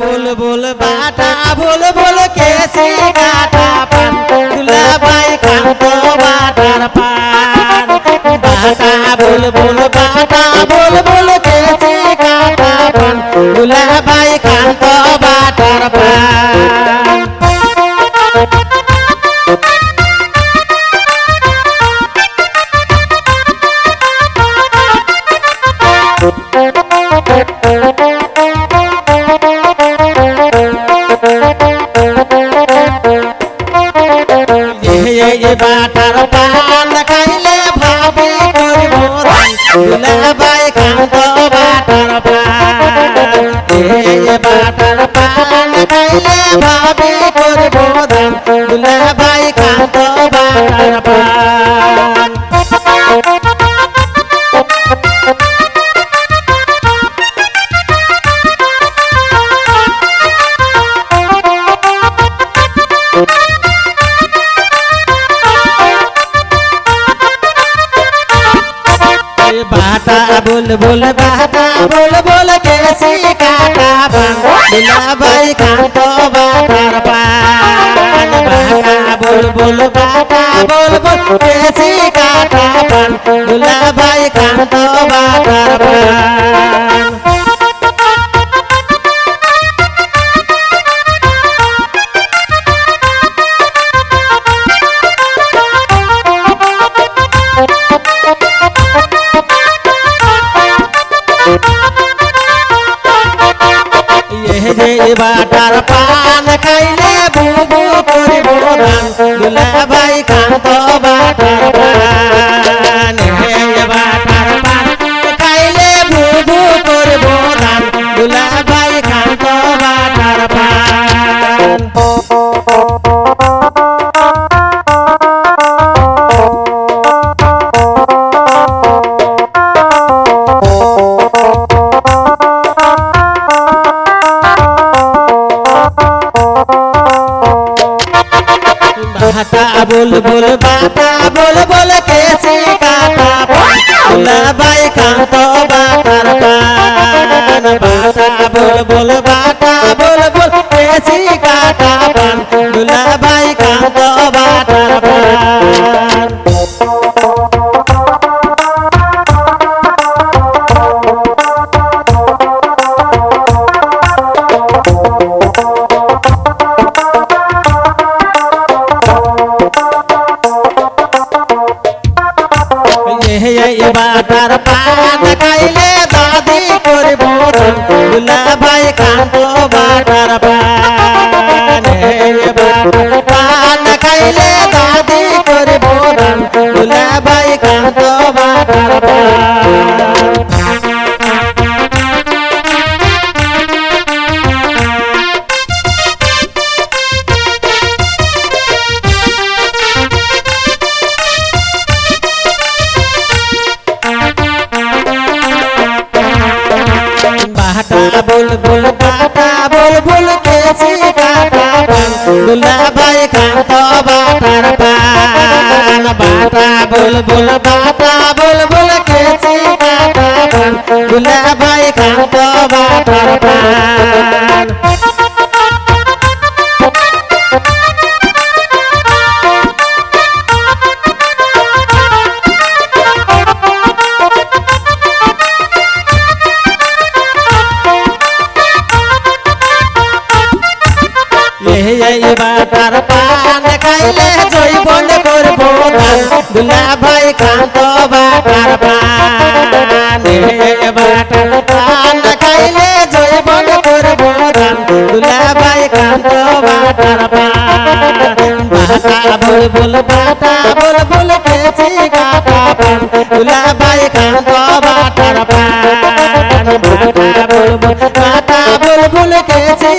বুল বুল বাটা বুল বুল কেসি কাটা পান দুলা বাই কান্ত বাটার পান বাটা বুল বাটার পান খাইলে ভাবি করব बाटा बोल बोल बाटा बोल बोल कैसी काटा बिना भाई कांतो बाटार पान बाटा बोल बोल बाटा बोल बोल कैसी काटा पान बिना बाई काटो बाता पान বাটার পান খাইলে বুবু করিব রান দুলা ভাই খান্ত বাটার কাটা বল বল বাটা বল বল কেছে কাটা। বাই কাটা বাটার বাটা বল বল এই বাটার পান খাইলে দাদি করব দুলা ভাই কান্ত বাটার কাটা বুলবুল কাটা বুলবুল কেছি কাটা দুলা ভাই কাটা বাটার পান বাটা বুলবুল বাটা বুলবুল কেছি কাটা দুলা ভাই কাটা বাটার পান। এইবার পান খাইলে জৈবন করব দুলা ভাই খান্ত বাটার পান বাটার পান খাইলে জৈবন করব দুলা ভাই খান্ত বাটার পান বাটা বুলবুল বাটা বুলবুল খেছি গাটা পান দুলা ভাই খান্ত বাটার পান বাটা বুলবুল বাটা বুলবুল খেছি